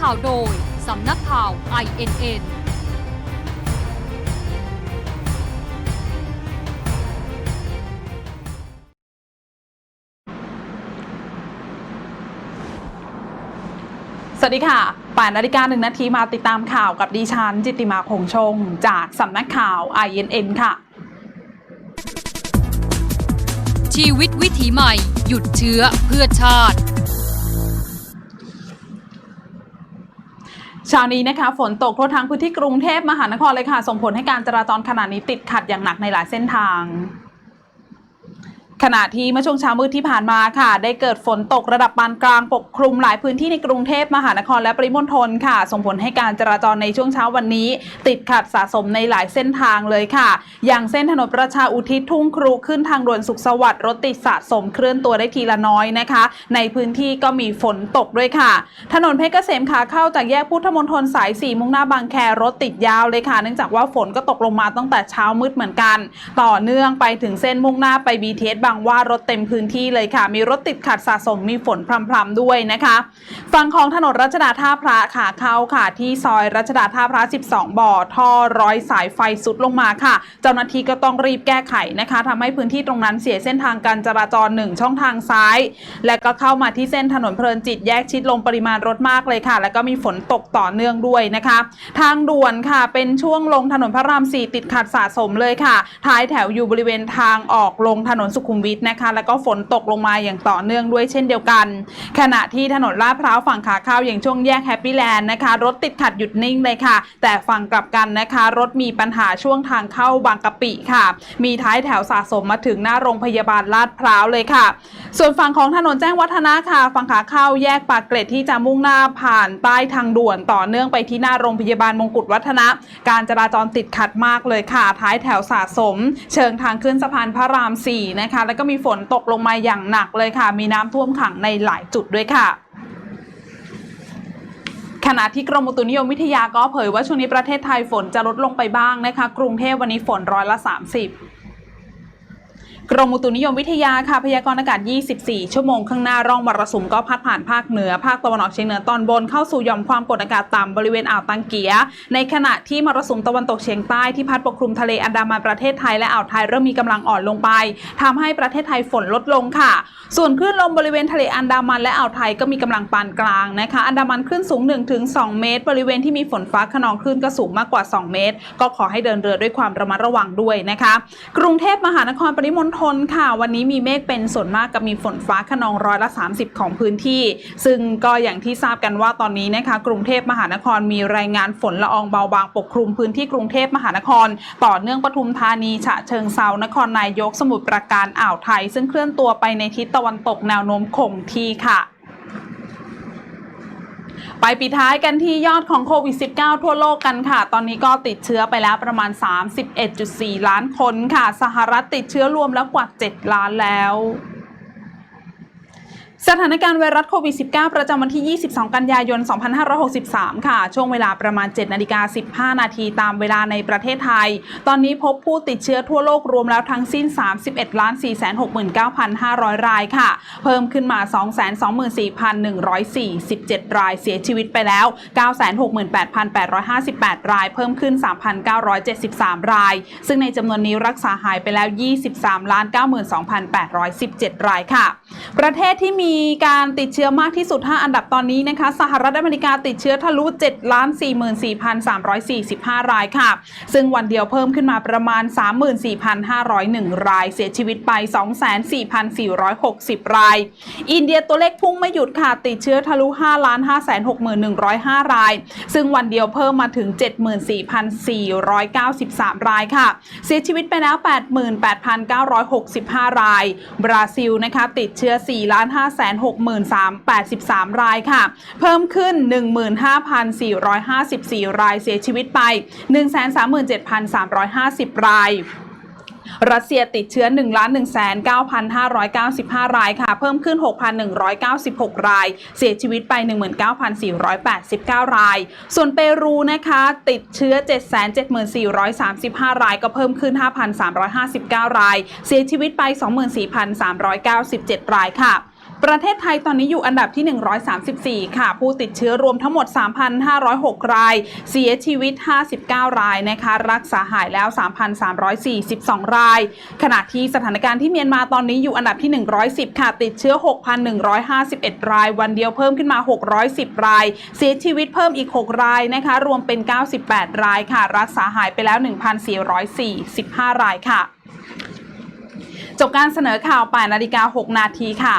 ข่าวโดย สำนักข่าว INN สวัสดีค่ะ8นาฬิกาหนึ่งนาทีมาติดตามข่าวกับดิฉัน จิตติมาคงชง จากสำนักข่าว INN ค่ะ ชีวิตวิถีใหม่ หยุดเชื้อเพื่อชาติ เช้านี้นะคะฝนตกทั่วทั้งพื้นที่กรุงเทพมหานครเลยค่ะ ส่งผลให้การจราจรขณะนี้ติดขัดอย่างหนักในหลายเส้นทาง ขณะที่เมื่อช่วงเช้ามืดที่ผ่านมาค่ะ ได้เกิดฝนตกระดับปานกลางปกคลุมหลายพื้นที่ในกรุงเทพมหานครและปริมณฑลค่ะ ส่งผลให้การจราจรในช่วงเช้าวันนี้ ติดขัดสะสมในหลายเส้นทางเลยค่ะ อย่างเส้นถนนประชาอุทิศทุ่งครูขึ้นทางด่วนสุขสวัสดิ์รถติดสะสมเคลื่อนตัวได้ทีละน้อยนะคะ ในพื้นที่ก็มีฝนตกด้วยค่ะ ถนนเพชรเกษมขาเข้าจากแยกพุทธมณฑลสายสี่มุ่งหน้าบางแครถติดยาวเลยค่ะ เนื่องจากว่าฝนก็ตกลงมาตั้งแต่เช้ามืดเหมือนกัน ต่อเนื่องไปถึงเส้นมุ่งหน้าไป BTS บางว่ารถเต็มพื้นที่เลยค่ะ มีรถติดขัดสะสมมีฝนพรำๆด้วยนะคะ ฝั่งของถนนรัชดาท่าพระขาเข้าค่ะ ที่ซอยรัชดาท่าพระ 12 บ่อ ท่อร้อยสายไฟสุดลงมาค่ะ เจ้าหน้าที่ก็ต้องรีบแก้ไขนะคะทำให้พื้นที่ตรงนั้นเสียเส้นทางการจราจรหนึ่งช่องทางซ้าย และก็เข้ามาที่เส้นถนนเพลินจิตแยกชิดลงปริมาณรถมากเลยค่ะ แล้วก็มีฝนตกต่อเนื่องด้วยนะคะ ทางด่วนค่ะเป็นช่วงลงถนนพระรามสี่ติดขัดสะสมเลยค่ะ ท้ายแถวอยู่บริเวณทางออกลงถนนสุขุมวิทนะคะ แล้วก็ฝนตกลงมาอย่างต่อเนื่องด้วยเช่นเดียวกัน ขณะที่ถนนลาดพร้าวฝั่งขาเข้าอย่างช่วงแยกแฮปปี้แลนด์นะคะ รถติดขัดหยุดนิ่งเลยค่ะ แต่ฝั่งกลับกันนะคะ รถมีปัญหาช่วงทางเข้าบางกะปิค่ะ มีท้ายแถวสะสมมาถึงหน้าโรงพยาบาลลาดพร้าวเลยค่ะ ส่วนฝั่งของถนนแจ้งวัฒนะค่ะ ฝั่งขาเข้าแยกปากเกร็ดที่จะมุ่งหน้าผ่านใต้ทางด่วนต่อเนื่องไปที่หน้าโรงพยาบาลมงกุฎวัฒนะ การจราจรติดขัดมากเลยค่ะ ท้ายแถวสะสม เชิงทางขึ้นสะพานพระราม4นะคะแล้วก็มีฝนตกลงมาอย่างหนักเลยค่ะ มีน้ำท่วมขังในหลายจุดด้วยค่ะ ขณะที่กรมอุตุนิยมวิทยาก็เผยว่าช่วงนี้ประเทศไทยฝนจะลดลงไปบ้างนะคะ กรุงเทพวันนี้ฝนร้อยละ 30 กรมอุตุนิยมวิทยาค่ะพยากรณ์อากาศ 24 ชั่วโมงข้างหน้าร่องมรสุมก็พัดผ่านภาคเหนือ ภาคตะวันออกเฉียงเหนือตอนบนเข้าสู่หย่อมความกดอากาศต่ำบริเวณอ่าวตังเกีย ในขณะที่มรสุมตะวันตกเฉียงใต้ที่พัดปกคลุมทะเลอันดามันประเทศไทยและอ่าวไทยเริ่มมีกำลังอ่อนลงไปทำให้ประเทศไทยฝนลดลงค่ะ ส่วนคลื่นลมบริเวณทะเลอันดามันและอ่าวไทยก็มีกำลังปานกลางนะคะ อันดามันคลื่นสูง 1-2 เมตร บริเวณที่มีฝนฟ้าขนองคลื่นก็สูงมากกว่า 2 เมตร ก็ขอให้เดินเรือด้วยความระมัดระวังด้วยนะคะ กรุงเทพมหานครปริมณฑลค่ะ วันนี้มีเมฆเป็นส่วนมากกับมีฝนฟ้าขนองร้อยละ 30 ของพื้นที่ ซึ่งก็อย่างที่ทราบกันว่าตอนนี้นะคะ กรุงเทพมหานครมีรายงานฝนละอองเบาบางปกคลุมพื้นที่กรุงเทพมหานคร ต่อเนื่องปทุมธานีฉะเชิงเซานครนายกสมุทรปราการอ่าวไทย ซึ่งเคลื่อนตัวไปในทิศตะวันตกแนวโน้มคงที่ค่ะ ไปปิดท้ายกันที่ยอดของโควิด -19 ทั่วโลกกันค่ะ ตอนนี้ก็ติดเชื้อไปแล้วประมาณ 31.4 ล้านคนค่ะ สหรัฐติดเชื้อรวมแล้วกว่า 7 ล้านแล้ว สถานการณ์ไวรัสโควิด -19 ประจำวันที่ 22 กันยายน 2563 ค่ะ ช่วงเวลาประมาณ 7 นาฬิกา 15 นาทีตามเวลาในประเทศไทย ตอนนี้พบผู้ติดเชื้อทั่วโลกรวมแล้วทั้งสิ้น 31ล้าน469,500 รายค่ะ เพิ่มขึ้นมา 224,147 ราย เสียชีวิตไปแล้ว 968,858 ราย เพิ่มขึ้น 3,973 ราย ซึ่งในจำนวนนี้รักษาหายไปแล้ว 23 92,817 รายค่ะ ประเทศที่มีีการติดเชื้อมากที่สุด 5 อันดับตอนนี้นะคะ สหรัฐอเมริกาติดเชื้อทะลุ7ล้าน44,345 รายค่ะ ซึ่งวันเดียวเพิ่มขึ้นมาประมาณ 34,501 ราย เสียชีวิตไป 24,460 ราย อินเดียตัวเลขพุ่งไม่หยุดค่ะ ติดเชื้อทะลุ5ล้าน561,105 ราย ซึ่งวันเดียวเพิ่มมาถึง 74,493 รายค่ะ เสียชีวิตไปแล้ว 88,965 ราย บราซิลนะคะติดเชื้อ4ล้าน5 63,83รายค่ะ เพิ่มขึ้น 15,454 รายเสียชีวิตไป 137,350 รายรัสเซียติดเชื้อ1 1 9,595 รายค่ะ เพิ่มขึ้น 6,196 ราย เสียชีวิตไป 19,489 ราย ส่วนเปรูนะคะ ติดเชื้อ 774,35 ราย ก็เพิ่มขึ้น 5,359 ราย เสียชีวิตไป 24,397 รายค่ะ ประเทศไทยตอนนี้อยู่อันดับที่ 134 ค่ะ ผู้ติดเชื้อรวมทั้งหมด 3,506 ราย เสียชีวิต 59 รายนะคะ รักษาหายแล้ว 3,342 ราย ขณะที่สถานการณ์ที่เมียนมาตอนนี้อยู่อันดับที่ 110 ค่ะ ติดเชื้อ 6,151 ราย วันเดียวเพิ่มขึ้นมา 610 ราย เสียชีวิตเพิ่มอีก 6 รายนะคะ รวมเป็น 98 รายค่ะ รักษาหายไปแล้ว 1,445 รายค่ะ จบการเสนอข่าว8นาฬิกา 6 นาทีค่ะ